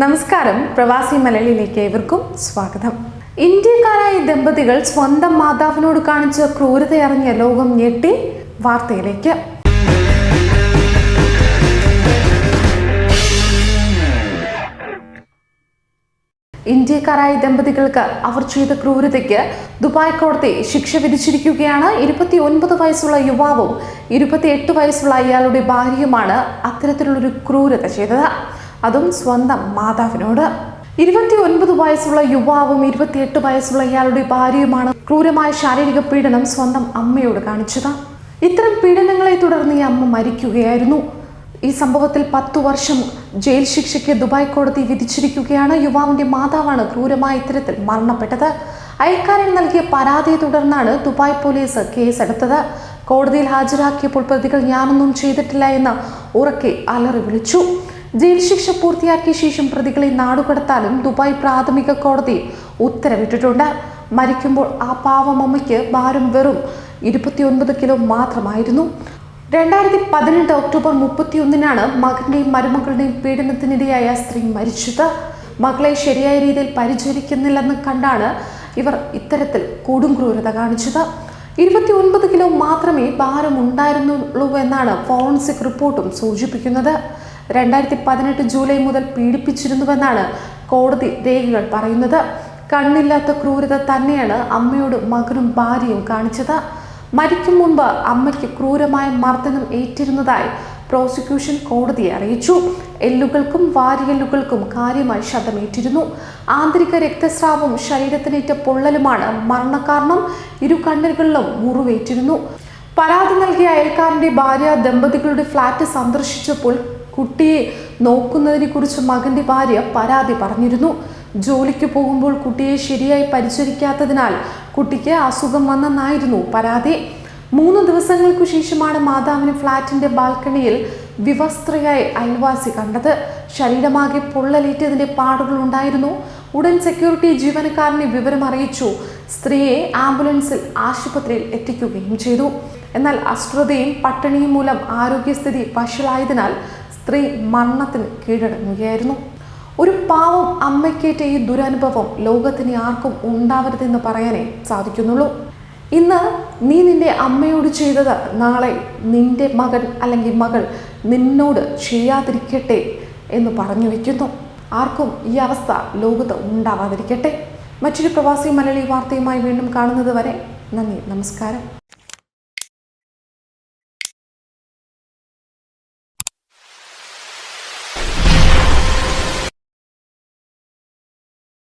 നമസ്കാരം. പ്രവാസി മലയാളിയിലേക്ക് ഏവർക്കും സ്വാഗതം. ഇന്ത്യക്കാരായ ദമ്പതികൾ സ്വന്തം മാതാവിനോട് കാണിച്ച ക്രൂരതയറിഞ്ഞ ലോകം ഞെട്ടി. വാർത്തയിലേക്ക്. ഇന്ത്യക്കാരായ ദമ്പതികൾക്ക് അവർ ചെയ്ത ക്രൂരതയ്ക്ക് ദുബായ് കോടതി ശിക്ഷ വിധിച്ചിരിക്കുകയാണ്. ഇരുപത്തി ഒൻപത് വയസ്സുള്ള യുവാവും ഇരുപത്തിയെട്ട് വയസ്സുള്ള അയാളുടെ ഭാര്യയുമാണ് അത്തരത്തിലുള്ളൊരു ക്രൂരത ചെയ്തത്. അതും സ്വന്തം മാതാവിനോട്. ഇരുപത്തി ഒൻപത് വയസ്സുള്ള യുവാവും ഇരുപത്തിയെട്ട് വയസ്സുള്ള ഇയാളുടെ ഭാര്യയുമാണ് ക്രൂരമായ ശാരീരിക പീഡനം സ്വന്തം അമ്മയോട് കാണിച്ചത്. ഇത്തരം പീഡനങ്ങളെ തുടർന്ന് ഈ അമ്മ മരിക്കുകയായിരുന്നു. ഈ സംഭവത്തിൽ പത്തു വർഷം ജയിൽ ശിക്ഷയ്ക്ക് ദുബായ് കോടതി വിധിച്ചിരിക്കുകയാണ്. യുവാവിന്റെ മാതാവാണ് ക്രൂരമായ ഇത്തരത്തിൽ മരണപ്പെട്ടത്. അയൽക്കാരൻ നൽകിയ പരാതിയെ തുടർന്നാണ് ദുബായ് പോലീസ് കേസെടുത്തത്. കോടതിയിൽ ഹാജരാക്കിയപ്പോൾ പ്രതികൾ ഞാനൊന്നും ചെയ്തിട്ടില്ല എന്ന് ഉറക്കെ അലറി വിളിച്ചു. ജയിൽ ശിക്ഷ പൂർത്തിയാക്കിയ ശേഷം പ്രതികളെ നാടുകടത്താനും ദുബായ് പ്രാഥമിക കോടതി ഉത്തരവിട്ടിട്ടുണ്ട്. മരിക്കുമ്പോൾ ആ പാവമമ്മയ്ക്ക് ഭാരം വെറും ഇരുപത്തിയൊൻപത് കിലോ മാത്രമായിരുന്നു. രണ്ടായിരത്തി പതിനെട്ട് ഒക്ടോബർ മുപ്പത്തിയൊന്നിനാണ് മകന്റെയും മരുമകളുടെയും പീഡനത്തിനിരയായ സ്ത്രീ മരിച്ചത്. മകളെ ശരിയായ രീതിയിൽ പരിചരിക്കുന്നില്ലെന്ന് കണ്ടാണ് ഇവർ ഇത്തരത്തിൽ കൊടും ക്രൂരത കാണിച്ചത്. ഇരുപത്തി ഒൻപത് കിലോ മാത്രമേ ഭാരം ഉണ്ടായിരുന്നുള്ളൂ എന്നാണ് ഫോറൻസിക് റിപ്പോർട്ടും സൂചിപ്പിക്കുന്നത്. രണ്ടായിരത്തി പതിനെട്ട് ജൂലൈ മുതൽ പീഡിപ്പിച്ചിരുന്നുവെന്നാണ് കോടതി രേഖകൾ പറയുന്നത്. കണ്ണില്ലാത്ത ക്രൂരത തന്നെയാണ് അമ്മയോട് മകനും ഭാര്യയും കാണിച്ചത്. മരിക്കും മുമ്പ് അമ്മയ്ക്ക് ക്രൂരമായ മർദ്ദനം ഏറ്റിരുന്നതായി പ്രോസിക്യൂഷൻ കോടതിയെ അറിയിച്ചു. എല്ലുകൾക്കും വാരിയെല്ലുകൾക്കും കാര്യമായി ശതമേറ്റിരുന്നു ആന്തരിക രക്തസ്രാവം ശരീരത്തിനേറ്റ പൊള്ളലുമാണ് മരണകാരണം. ഇരു കണ്ണുകളിലും മുറിവേറ്റിരുന്നു. പരാതി നൽകിയ അയൽക്കാരന്റെ ഭാര്യ ദമ്പതികളുടെ ഫ്ളാറ്റ് സന്ദർശിച്ചപ്പോൾ കുട്ടിയെ നോക്കുന്നതിനെ കുറിച്ച് മകന്റെ ഭാര്യ പരാതി പറഞ്ഞിരുന്നു. ജോലിക്ക് പോകുമ്പോൾ കുട്ടിയെ ശരിയായി പരിചരിക്കാത്തതിനാൽ കുട്ടിക്ക് അസുഖം വന്നെന്നായിരുന്നു പരാതി. മൂന്ന് ദിവസങ്ങൾക്കു ശേഷമാണ് മാതാവിന് ഫ്ളാറ്റിന്റെ ബാൽക്കണിയിൽ വിവസ്ത്രയായി അയൽവാസി കണ്ടത്. ശരീരമാകെ പൊള്ളലേറ്റതിന്റെ പാടുകൾ ഉണ്ടായിരുന്നു. ഉടൻ സെക്യൂരിറ്റി ജീവനക്കാരനെ വിവരം അറിയിച്ചു. സ്ത്രീയെ ആംബുലൻസിൽ ആശുപത്രിയിൽ എത്തിക്കുകയും ചെയ്തു. എന്നാൽ അശ്രദ്ധയും പട്ടിണിയും മൂലം ആരോഗ്യസ്ഥിതി വഷളായതിനാൽ സ്ത്രീ മരണത്തിന് കീഴടങ്ങുകയായിരുന്നു. ഒരു പാവം അമ്മയ്ക്കേറ്റ ഈ ദുരനുഭവം ലോകത്തിന് ആർക്കും ഉണ്ടാവരുതെന്ന് പറയാനേ സാധിക്കുന്നുള്ളൂ. ഇന്ന് നീ നിന്റെ അമ്മയോട് ചെയ്തത് നാളെ നിന്റെ മകൻ അല്ലെങ്കിൽ മകൾ നിന്നോട് ചെയ്യാതിരിക്കട്ടെ എന്ന് പറഞ്ഞു വയ്ക്കുന്നു ആർക്കും ഈ അവസ്ഥ ലോകത്ത് ഉണ്ടാവാതിരിക്കട്ടെ. മറ്റൊരു പ്രവാസി മലയാളി വാർത്തയുമായി വീണ്ടും കാണുന്നത് വരെ നന്ദി നമസ്കാരം.